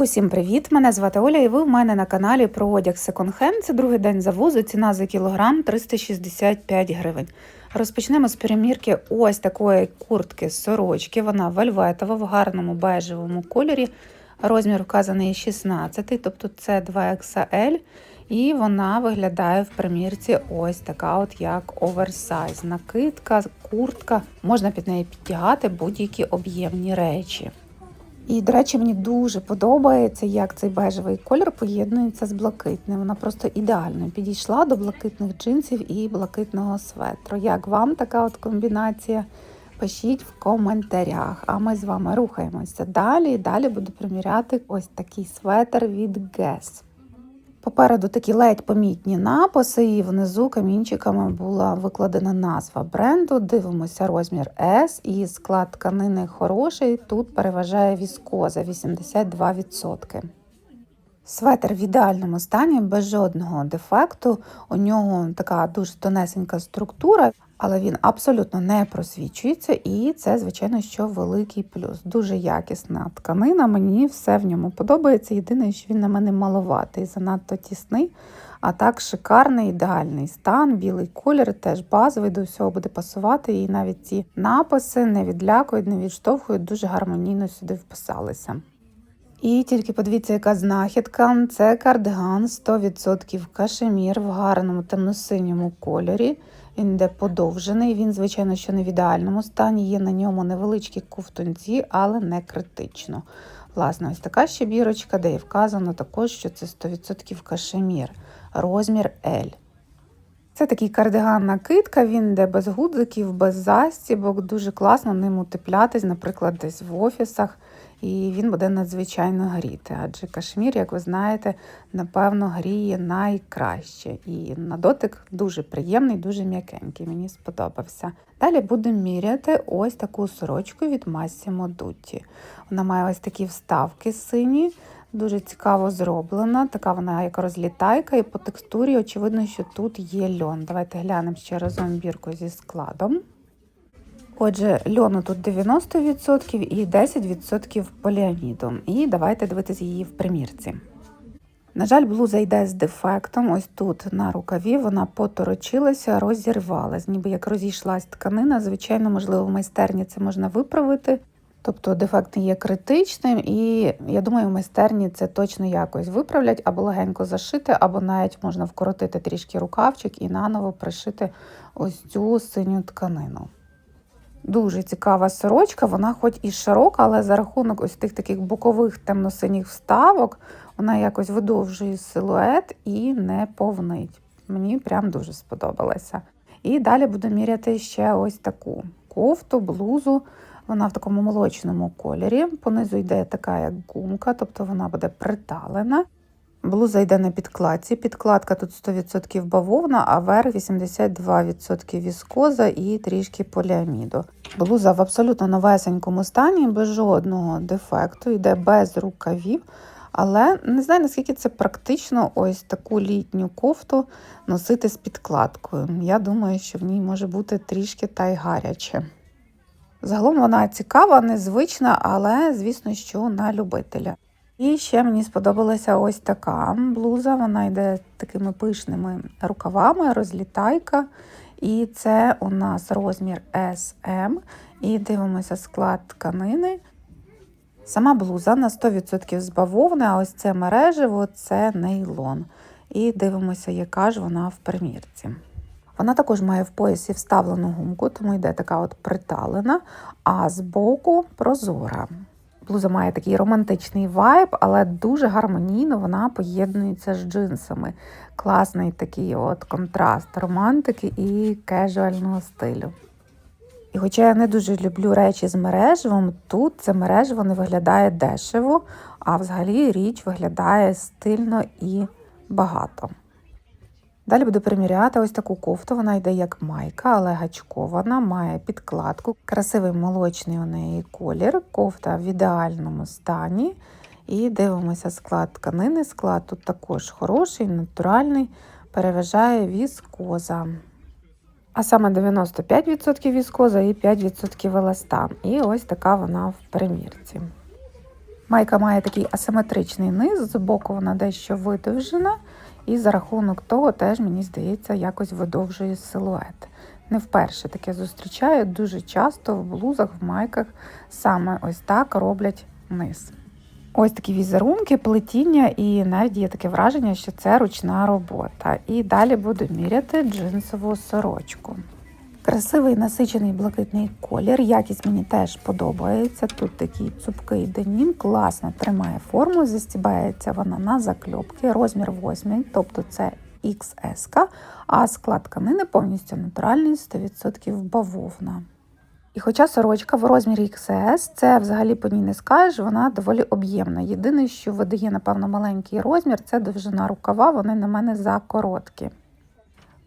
Усім привіт! Мене звати Оля, і ви в мене на каналі про одяг секонд-хенд. Це другий день завозу. Ціна за кілограм 365 гривень. Розпочнемо з перемірки ось такої куртки сорочки. Вона вельветова в гарному бежевому кольорі. Розмір вказаний 16, тобто це 2XL. І вона виглядає в примірці ось така, от як оверсайз. Накидка, куртка. Можна під неї підтягати будь-які об'ємні речі. І, до речі, мені дуже подобається, як цей бежевий колір поєднується з блакитним. Вона просто ідеально підійшла до блакитних джинсів і блакитного светру. Як вам така от комбінація? Пишіть в коментарях. А ми з вами рухаємося далі. Далі буду приміряти ось такий светр від Guess. Попереду такі ледь помітні написи, і внизу камінчиками була викладена назва бренду. Дивимося розмір S і склад тканини хороший. Тут переважає віскоза 82%. Светр в ідеальному стані, без жодного дефекту. У нього така дуже тонесенька структура, але він абсолютно не просвічується, і це, звичайно, що великий плюс. Дуже якісна тканина. Мені все в ньому подобається. Єдине, що він на мене маловатий, занадто тісний. А так, шикарний, ідеальний стан, білий колір, теж базовий, до всього буде пасувати. І навіть ці написи не відлякують, не відштовхують, дуже гармонійно сюди вписалися. І тільки подивіться, яка знахідка. Це кардиган 100% кашемір в гарному темно-синьому кольорі. Він йде подовжений. Він, звичайно, що не в ідеальному стані. Є на ньому невеличкі ковтунці, але не критично. Власне, ось така ще бірочка, де є вказано також, що це 100% кашемір. Розмір L. Це такий кардиган-накидка, він йде без гудзиків, без застібок. Дуже класно ним утеплятись, наприклад, десь в офісах і він буде надзвичайно гріти. Адже кашмір, як ви знаєте, напевно, гріє найкраще. І на дотик дуже приємний, дуже м'якенький. Мені сподобався. Далі будемо міряти ось таку сорочку від Massimo Dutti. Вона має ось такі вставки сині. Дуже цікаво зроблена, така вона як розлітайка, і по текстурі, очевидно, що тут є льон. Давайте глянемо ще разом бірку зі складом. Отже, льону тут 90% і 10% поліаміду. І давайте дивитися її в примірці. На жаль, блуза йде з дефектом. Ось тут на рукаві вона поторочилася, розірвалась, ніби як розійшлась тканина. Звичайно, можливо, в майстерні це можна виправити. Тобто дефект є критичним, і я думаю, в майстерні це точно якось виправлять або легенько зашити, або навіть можна вкоротити трішки рукавчик і наново пришити ось цю синю тканину. Дуже цікава сорочка, вона хоч і широка, але за рахунок ось тих таких бокових темно-синіх вставок, вона якось видовжує силует і не повнить. Мені прям дуже сподобалася. І далі буду міряти ще ось таку кофту, блузу. Вона в такому молочному кольорі. Понизу йде така як гумка, тобто вона буде приталена. Блуза йде на підкладці. Підкладка тут 100% бавовна, а верх 82% віскоза і трішки поліаміду. Блуза в абсолютно новесенькому стані, без жодного дефекту, йде без рукавів. Але не знаю, наскільки це практично ось таку літню кофту носити з підкладкою. Я думаю, що в ній може бути трішки та й гаряче. Загалом вона цікава, незвична, але, звісно, що на любителя. І ще мені сподобалася ось така блуза. Вона йде такими пишними рукавами, розлітайка. І це у нас розмір SM. І дивимося склад тканини. Сама блуза на 100% з бавовни, а ось це мережево це нейлон. І дивимося, яка ж вона в примірці. Вона також має в поясі вставлену гумку, тому йде така от приталена, а збоку прозора. Блуза має такий романтичний вайб, але дуже гармонійно вона поєднується з джинсами. Класний такий от контраст романтики і кежуального стилю. І хоча я не дуже люблю речі з мережевим, тут це мережево не виглядає дешево, а взагалі річ виглядає стильно і багато. Далі буду приміряти ось таку кофту. Вона йде як майка, але гачкована, має підкладку. Красивий молочний у неї колір. Кофта в ідеальному стані. І дивимося склад тканини. Склад тут також хороший, натуральний, переважає віскоза. А саме 95% віскоза і 5% еластан. І ось така вона в примірці. Майка має такий асиметричний низ, з боку вона дещо видовжена, і за рахунок того теж, мені здається, якось видовжує силует. Не вперше таке зустрічаю, дуже часто в блузах, в майках саме ось так роблять низ. Ось такі візерунки, плетіння, і навіть є таке враження, що це ручна робота. І далі буду міряти джинсову сорочку. Красивий насичений блакитний колір. Якість мені теж подобається. Тут такий цупкий денім, класно тримає форму, застібається вона на закльопки, розмір 8, тобто це XS, а склад тканини повністю натуральний, 100% бавовна. І хоча сорочка в розмірі XS, це взагалі по ній не скажеш, вона доволі об'ємна. Єдине, що видає, напевно, маленький розмір, це довжина рукава, вони на мене закороткі.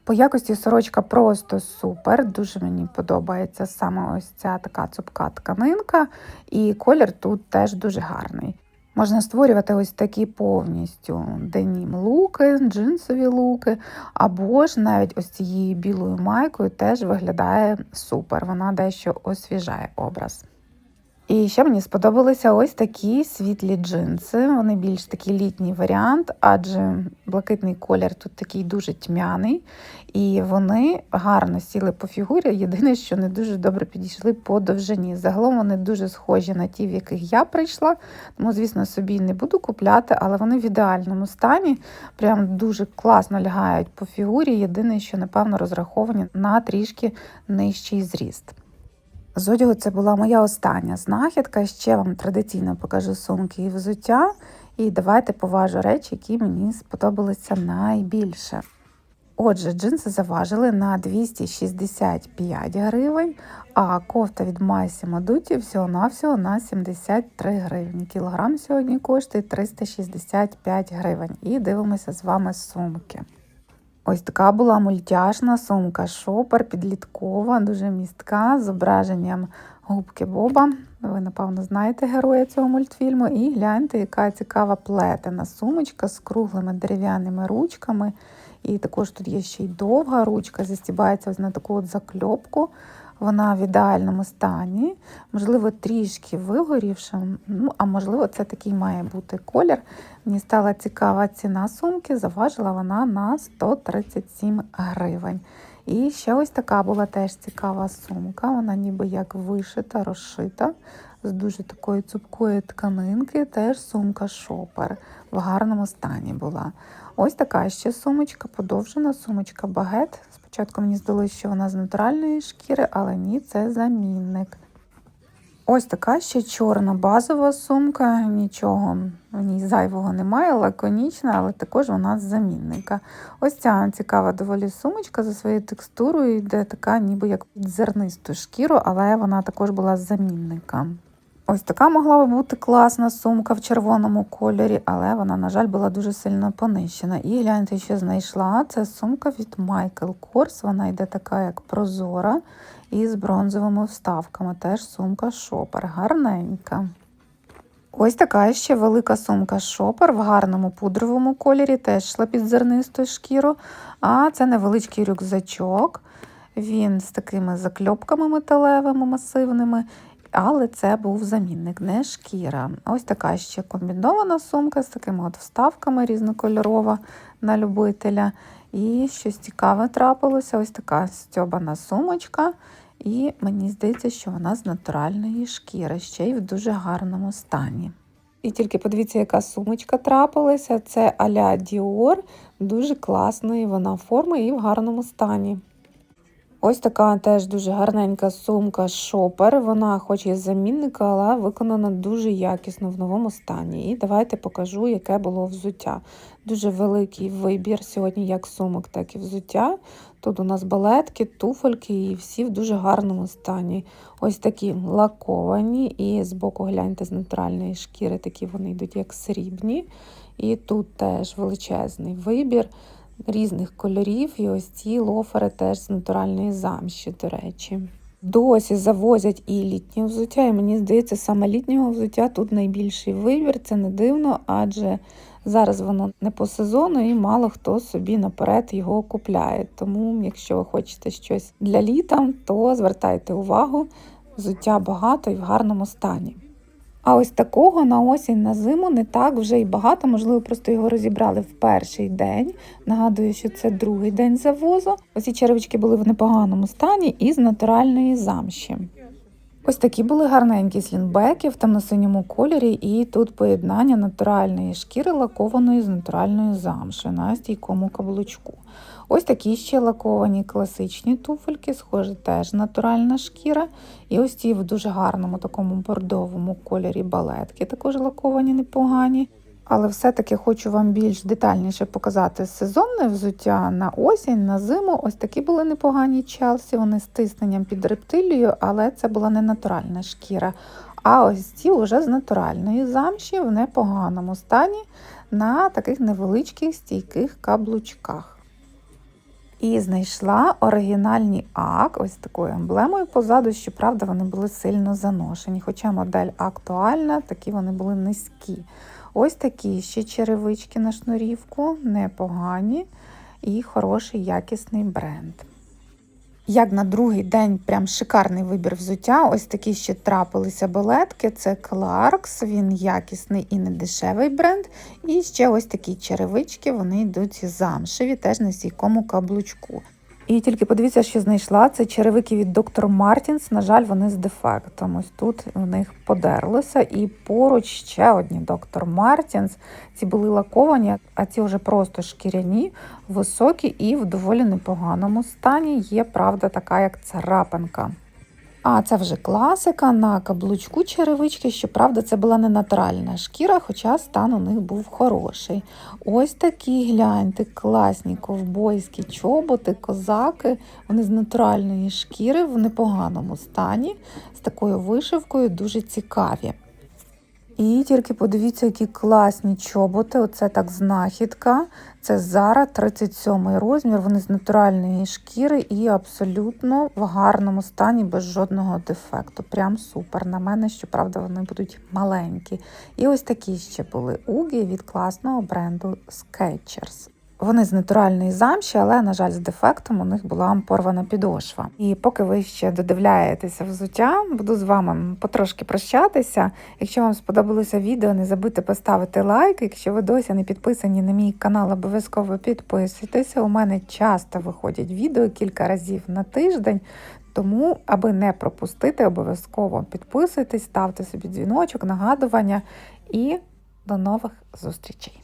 По якості сорочка просто супер. Дуже мені подобається саме ось ця така цупка тканинка, і колір тут теж дуже гарний. Можна створювати ось такі повністю денім луки, джинсові луки, або ж навіть ось цією білою майкою теж виглядає супер. Вона дещо освіжає образ. І ще мені сподобалися ось такі світлі джинси. Вони більш такий літній варіант, адже блакитний колір тут такий дуже тьмяний, і вони гарно сіли по фігурі. Єдине, що не дуже добре підійшли по довжині. Загалом вони дуже схожі на ті, в яких я прийшла. Тому, звісно, собі не буду купляти, але вони в ідеальному стані. Прям дуже класно лягають по фігурі. Єдине, що, напевно, розраховані на трішки нижчий зріст. З одягу це була моя остання знахідка. Ще вам традиційно покажу сумки і взуття. І давайте поважу речі, які мені сподобалися найбільше. Отже, джинси заважили на 265 гривень, а кофта від Massimo Dutti всього-навсього на 73 гривні. Кілограм сьогодні коштує 365 гривень. І дивимося з вами сумки. Ось така була мультяшна сумка шопер, підліткова, дуже містка з зображенням губки Боба. Ви, напевно, знаєте героя цього мультфільму. І гляньте, яка цікава плетена сумочка з круглими дерев'яними ручками. І також тут є ще й довга ручка, застібається ось на таку от закльопку. Вона в ідеальному стані, можливо, трішки вигорівша, ну, а можливо, це такий має бути колір. Мені стала цікава ціна сумки, заважила вона на 137 гривень. І ще ось така була теж цікава сумка. Вона ніби як вишита, розшита, з дуже такої цупкої тканинки. Теж сумка шопер в гарному стані була. Ось така ще сумочка, подовжена сумочка багет. Спочатку мені здалося, що вона з натуральної шкіри, але ні, це замінник. Ось така ще чорна базова сумка, нічого в ній зайвого немає, лаконічна, але також вона з замінника. Ось ця цікава доволі сумочка за своєю текстурою, йде така, ніби як зернисту шкіру, але вона також була з замінника. Ось така могла би бути класна сумка в червоному кольорі, але вона, на жаль, була дуже сильно понищена. І гляньте, що знайшла. Це сумка від Michael Kors. Вона йде така, як прозора, і з бронзовими вставками. Теж сумка шопер. Гарненька. Ось така ще велика сумка шопер в гарному пудровому кольорі, теж йшла під зернисту шкіру. А це невеличкий рюкзачок. Він з такими закльопками металевими, масивними але це був замінник, не шкіра. Ось така ще комбінована сумка з такими от вставками різнокольорова на любителя. І щось цікаве трапилося. Ось така стьобана сумочка. І мені здається, що вона з натуральної шкіри, ще й в дуже гарному стані. І тільки подивіться, яка сумочка трапилася. Це Аля Dior, дуже класної вона форми і в гарному стані. Ось така теж дуже гарненька сумка шопер. Вона, хоч і замінника, але виконана дуже якісно в новому стані. І давайте покажу, яке було взуття. Дуже великий вибір сьогодні, як сумок, так і взуття. Тут у нас балетки, туфельки і всі в дуже гарному стані. Ось такі лаковані, і збоку гляньте з натуральної шкіри, такі вони йдуть, як срібні. І тут теж величезний вибір різних кольорів, і ось ці лофери теж з натуральної замші, до речі. Досі завозять і літнє взуття, і мені здається, саме літнього взуття тут найбільший вибір. Це не дивно, адже зараз воно не по сезону і мало хто собі наперед його купляє. Тому, якщо ви хочете щось для літа, то звертайте увагу, взуття багато і в гарному стані. А ось такого на осінь на зиму не так вже і багато. Можливо, просто його розібрали в перший день. Нагадую, що це другий день завозу. Ось ці черевички були в непоганому стані і з натуральної замші. Ось такі були гарненькі слінбеки в темно-синьому кольорі, і тут поєднання натуральної шкіри лакованої з натуральною замшею на стійкому каблучку. Ось такі ще лаковані класичні туфельки, схоже, теж натуральна шкіра. І ось ці в дуже гарному такому бордовому кольорі балетки, також лаковані непогані. Але все-таки хочу вам більш детальніше показати сезонне взуття на осінь, на зиму. Ось такі були непогані челсі, вони з тисненням під рептилією, але це була не натуральна шкіра. А ось ці вже з натуральної замші в непоганому стані на таких невеличких стійких каблучках. І знайшла оригінальні ак, ось такою емблемою позаду, щоправда, вони були сильно заношені. Хоча модель актуальна, такі вони були низькі. Ось такі ще черевички на шнурівку, непогані і хороший якісний бренд. Як на другий день прям шикарний вибір взуття. Ось такі ще трапилися балетки. Це Clarks, він якісний і не дешевий бренд. І ще ось такі черевички, вони йдуть замшеві, теж на сійкому каблучку. І тільки подивіться, що знайшла це черевики від доктор Мартінс. На жаль, вони з дефектом. Ось тут в них подерлося. І поруч ще одні доктор Мартінс. Ці були лаковані, а ці вже просто шкіряні, високі і в доволі непоганому стані. Є правда така, як царапинка. А це вже класика на каблучку черевички. Щоправда, це була не натуральна шкіра, хоча стан у них був хороший. Ось такі гляньте, класні ковбойські чоботи, козаки. Вони з натуральної шкіри в непоганому стані, з такою вишивкою, дуже цікаві. І тільки подивіться, які класні чоботи. Оце так знахідка. Це Zara 37 розмір. Вони з натуральної шкіри і абсолютно в гарному стані, без жодного дефекту. Прям супер. На мене, щоправда, вони будуть маленькі. І ось такі ще були угі від класного бренду Skechers. Вони з натуральної замші, але, на жаль, з дефектом у них була порвана підошва. І поки ви ще додивляєтеся взуття, буду з вами потрошки прощатися. Якщо вам сподобалося відео, не забудьте поставити лайк. Якщо ви досі не підписані на мій канал, обов'язково підписуйтеся. У мене часто виходять відео кілька разів на тиждень. Тому, аби не пропустити, обов'язково підписуйтесь, ставте собі дзвіночок, нагадування і до нових зустрічей.